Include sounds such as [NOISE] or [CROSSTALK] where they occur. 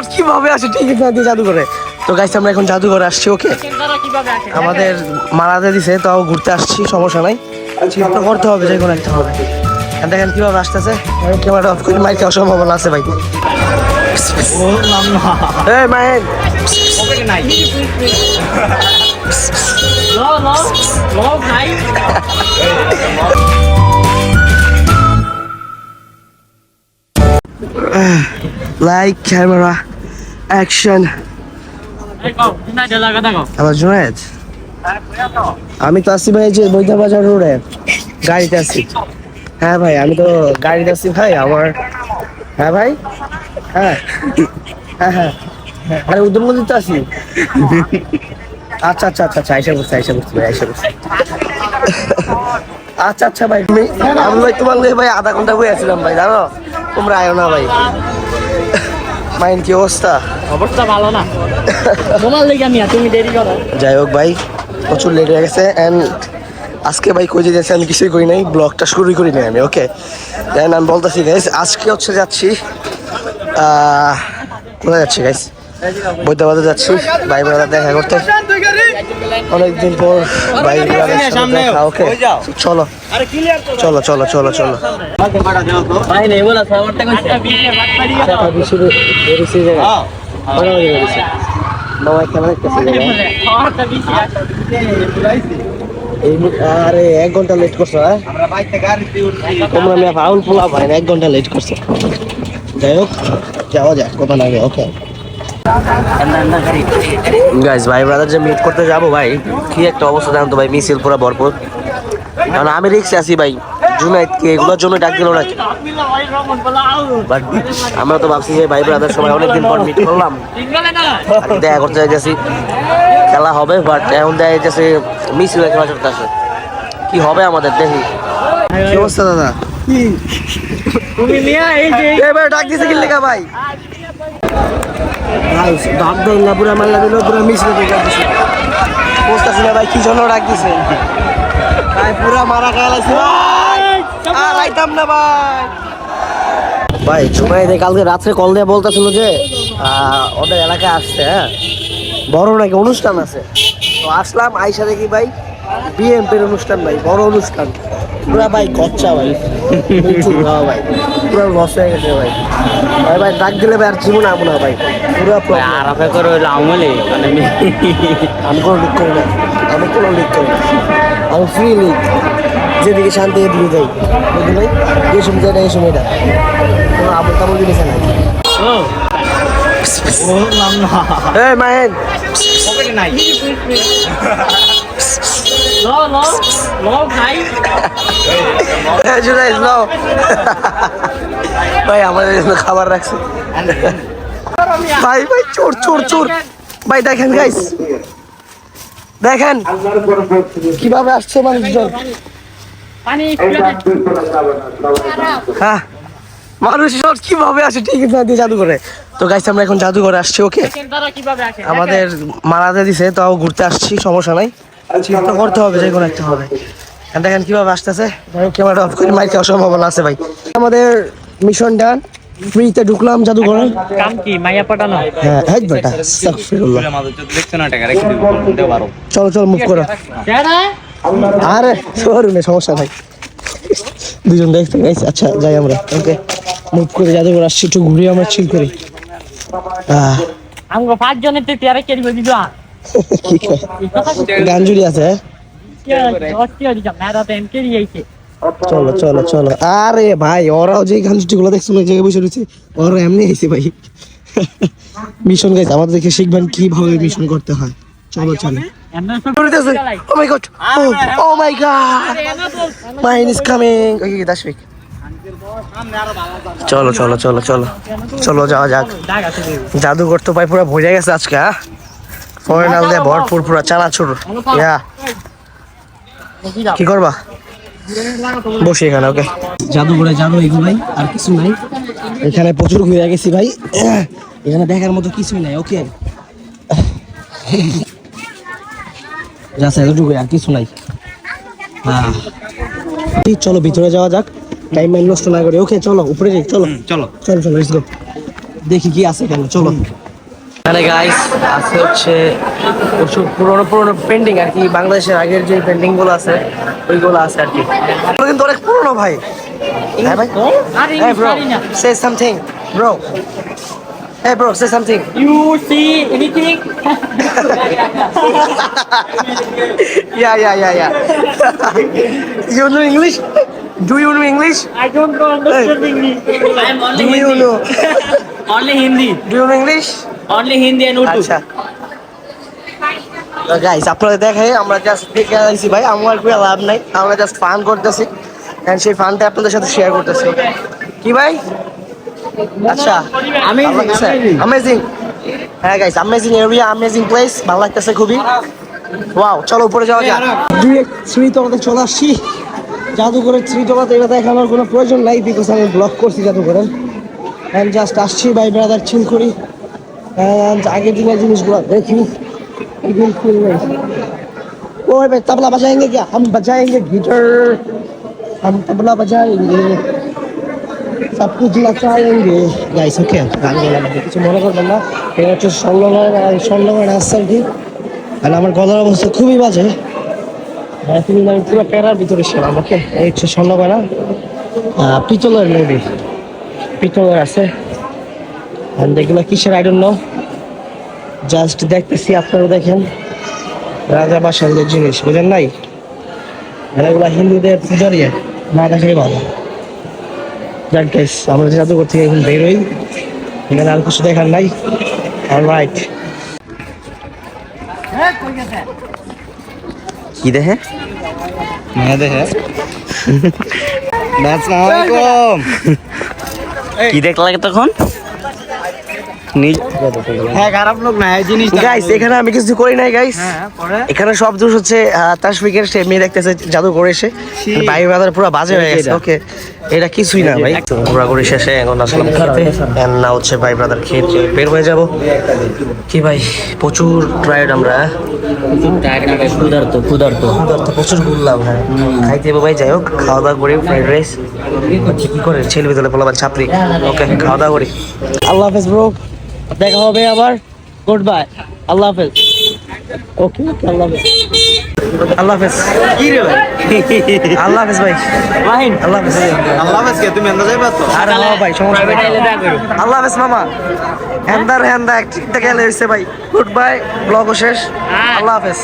Shot কীভাবে আসে ticket না দিয়ে জাদুঘরে তো গাইস আমরা এখন জাদুঘরে আসছি ওকে আমাদের মারাতে দিছে তাও ঘুরতে আসছি সমস্যা নাই। তো করতে হবে যে কোনো একটা হবে। দেখেন কীভাবে আসতেছে। ক্যামেরা অফ করে মাইক খাওয়ার সম্ভাবনা আছে ভাই। এই লাইক ক্যামেরা [LAUGHS] অ্যাকশন আমার জুনায়েদ? আমি তো আসছি ভাই যে বৈদ্য বাজার রোডে গাড়িতে আসছি হ্যাঁ ভাই আমি তো গাড়িতে আসছি ভাই আমার হ্যাঁ ভাই? হ্যাঁ। হ্যাঁ হ্যাঁ। আরে উদ্যমগঞ্জ তো আসি আচ্ছা আচ্ছা আচ্ছা আচ্ছা আইসা করছি আইসা করছি ভাই আইসা করছি আচ্ছা আচ্ছা ভাই আমি তোমার ভাই আধা ঘণ্টা বই আছিলাম ভাই জানো? তোমরা আয়ো না ভাই। মাইন কি অবস্থা? অবস্থা ভালো না। তোমার লেগে আমি তুমি দেরি করো। যাই হোক ভাই প্রচুর লেট হয়ে গেছে অ্যান্ড আজকে ভাই কই যেতেছি আমি কিছুই করি নাই ব্লগটা শুরুই করি নাই আমি ওকে দেন আমি বলতেছি গাইস আজকে হচ্ছে যাচ্ছি কোথায় যাচ্ছি গাইস বৈদ্যবাদে যাচ্ছি ভাই বোনেরা দেখা করতে। অনেকদিন পর ভাই বোনেদের ওকে। চলো। চলো চলো চলো চলো। ভাই নেই বলা সামারটা কইছে বাবা কেমন দেখতেছে এই মু- আরে এক ঘণ্টা লেট করছ হ্যাঁ? তোমরা আমি ফাউল পোলা ভাই এক ঘণ্টা লেট করছ। যাই হোক যাওয়া যাক কথা লাগে ওকে। গাইস ভাই ব্রাদার যে মিট করতে যাব ভাই কি একটা অবস্থা জানো তো ভাই মিছিল পুরো ভরপুর। কারণ আমি রিক্সে আছি ভাই জুনাইদ কে এগুলোর জন্য ডাক দিল নাকি? বাট আমরা তো ভাবছি যে ভাই ব্রাদার সবাই অনেকদিন পর মিট করলাম। দেখা করতে যাইতেছি। খেলা হবে বাট এখন দেখা যাইতেছে মিছিল খেলা চলতে আসে কি হবে আমাদের দেখি। কি অবস্থা দাদা? তুমি নিয়া এই যে। এবার ডাক দিছে কি লেখা ভাই? ভাই না ভাই ভাই, পুরা মারা ভাই। ভাই। কালকে রাত্রে কল দিয়ে বলতেছিল যে ওদের এলাকায় আসছে হ্যাঁ? বড় নাকি অনুষ্ঠান আছে। তো আসলাম, আইসা দেখি ভাই বিএমপির অনুষ্ঠান, ভাই, বড় অনুষ্ঠান। পুরা ভাই গচ্চা ভাই। ভাই। পুরো লস হয়ে গেছে ভাই। ভাই ভাই ডাক দিলে ভাই আর জীবন আমো না ভাই। পুরো problem। আরাফে করে হইল আমলে মানে আমি কোনো লিক করি না। আমি কোনো লিক করি না। আমি ফ্রি লিক যেদিকে শান্তি এদিকে যাই। বুঝলি ভাই? এই সময়টা এই সময়টা। কোনো আবল তাবল জিনিস না এই মাহেন। পকেটে নাই। লো লো লো ভাই। এই জুনাইজ নাও [LAUGHS] ভাই, আমাদের জন্য খাবার রাখছে। ভাই ভাই, চোর চোর চোর। ভাই, দেখেন গাইস দেখেন। কীভাবে আসছে মানুষজন? হ্যাঁ। মানুষ সব কীভাবে আসে? টিকিট না দিয়ে জাদুঘরে। তো গাইস আমরা এখন জাদুঘরে আসছি ওকে আমাদের মারাতে দিছে, তাও ঘুরতে আসছি, সমস্যা নাই। তো করতে হবে, যে কোনো একটা হবে। দেখেন, কীভাবে আসতেছে। ক্যামেরা অফ করে মাইক খাওয়ার সম্ভাবনা আছে, ভাই। আমাদের মিশন ডান ফ্রিতে ঢুকলাম জাদুঘরে। কাম কি? মাইয়া পাঠানো? হ্যাঁ হ্যাঁ বেটা না পারো চলো চলো মুভ করো। আরে শোরুমে সমস্যা নাই। দুজন দেখতে গাইস আচ্ছা যাই আমরা। ওকে মুভ করে জাদুঘর আসছি একটু ঘুরে আমরা চিল করি। আমগো পাঁচ জনের তে তেরে কেড়ি বলি দা কি কয়? গান জুড়ি আছে হ্যাঁ? চলো চলো চলো। আরে ভাই, ওরাও যে গানগুলো দেখছ না জায়গায় বসে রয়েছে ওরা এমনি ভাই। মিশন গাইছে আমাদের দেখে শিখবেন কীভাবে মিশন করতে হয়। চলো চলো। কামিং ওকে দাশবিক চলো চলো চলো চলো। চলো, যাওয়া যাক। জাদুঘর তো ভাই পুরো ভরে গেছে আজকে হ্যাঁ? ফরেনাল দিয়ে ভরপুর কি করবা? বসি এখানে ওকে। জাদুঘরে যাব এগুলো ভাই আর কিছু নাই। এখানে প্রচুর ঘুরে গেছি ভাই। এখানে দেখার মতো কিছুই নাই ওকে। যাচ্ছে এতটুকু আর কিছু নাই। হ্যাঁ চলো ভিতরে যাওয়া যাক। টাইম মাইন নষ্ট না করে ওকে চলো উপরে যাই চলো। চলো। চলো চলো দেখি কি আছে কেন চলো। এখানে গাইস আছে হচ্ছে প্রচুর পুরনো পুরনো পেন্টিং আর কি বাংলাদেশের আগের যে পেন্টিংগুলো আছে ওইগুলো আছে আর কি। কিন্তু অনেক পুরনো ভাই। হিন্দি হ্যাঁ [LAUGHS] [LAUGHS] [LAUGHS] Only Hindi and Urdu. আচ্ছা। গাইস আপনাদের দেখে আমরা জাস্ট দেখে আইছি ভাই আমার কোনো লাভ নাই। আমরা জাস্ট ফান করতেছি। এন্ড সেই ফানটা আপনাদের সাথে শেয়ার করতেছি। কি ভাই? আচ্ছা। Amazing, amazing. অ্যামেজিং হ্যাঁ guys amazing area amazing place ভালো লাগতেছে খুবই। ওয়াও চলো উপরে যাওয়া যাক। দুই এক শ্রীতলাতে চলে আসছি। জাদুঘরের শ্রীতলাতে এটা দেখানোর কোনো প্রয়োজন নাই বিকজ আমি ব্লগ করছি জাদুঘরের অ্যান্ড জাস্ট আসছি ভাই ব্রাদার চিল করি। আগের দিনের জিনিসগুলো দেখি बिल्कुल नहीं ओए भाई तबला बजाएंगे क्या हम बजाएंगे गिटार हम तबला बजाएंगे सब कुछ नचाएंगे गाइस ओके গান গলা কিছু মনে করবেন না এটা হচ্ছে স্বর্ণগড় স্বর্ণগড় আসছে আর কি আর আমার গলার অবস্থা খুবই বাজে হ্যাঁ তুমি আমি পুরো প্যারার ভিতরে ছিলাম ওকে এই হচ্ছে স্বর্ণগড়া পিতলের মেবি পিতলের আছে And এগুলো কিসের? আই ডোন্ট নো জাস্ট দেখতেছি আপনারা দেখেন। রাজা বাসালদের জিনিস বুঝেন নাই? আর এগুলা হিন্দুদের পূজার ইয়ে না দেখাই ভালো। যাক গাইস আমরা জাদুঘর থেকে এখন বেরোই এখানে আর কিছু দেখার নাই। অলরাইট কি দেখে? মেয়ে দেখে। [LAUGHS] আসসালামাইকুম কি দেখলা তখন নিজ- হ্যাঁ খারাপ লোক না এই জিনিস গাইস এখানে আমি কিছু করি নাই গাইস এখানে সব দোষ হচ্ছে তাসফিকের সে মেয়ে দেখতেছে জাদু করে এসে ভাই বাজার পুরো বাজে হয়ে গেছে ওকে এটা কিছুই না ভাই। ঘোরাঘুরি শেষে এখন আসলাম খেতে। না হচ্ছে ভাই ব্রাদার খেয়ে বের হয়ে যাব। কি ভাই প্রচুর টায়ার্ড আমরা ক্ষুধার্ত ক্ষুধার্ত। ক্ষুধার্ত প্রচুর ঘুরলাম হ্যাঁ। খাইতে ভাই যাই হোক খাওয়া দাওয়া করি ফ্রাইড রাইস কি করে ছেলে ভিতরে পোলাবার ছাপড়ি ওকে খাওয়া দাওয়া করি। আল্লাহ হাফেজ ব্রো দেখা হবে আবার। গুড বাই আল্লাহ হাফেজ। ওকে আল্লাহ হাফেজ। আল্লাহ হাফেজ। কি রে ভাই? আল্লাহ হাফেজ ভাই। মাহিন। আল্লাহ হাফেজ। আল্লাহ হাফেজ কে? তুমি এন্দা যাইবা তো আরে হ্যাঁ ভাই সমস্যা নাই। আল্লাহ হাফেজ মামা। হ্যান্দার হ্যান্দা এক ঠিকঠাক গেলে হয়েছে ভাই। গুড বাই ব্লগও শেষ। আল্লাহ হাফেজ।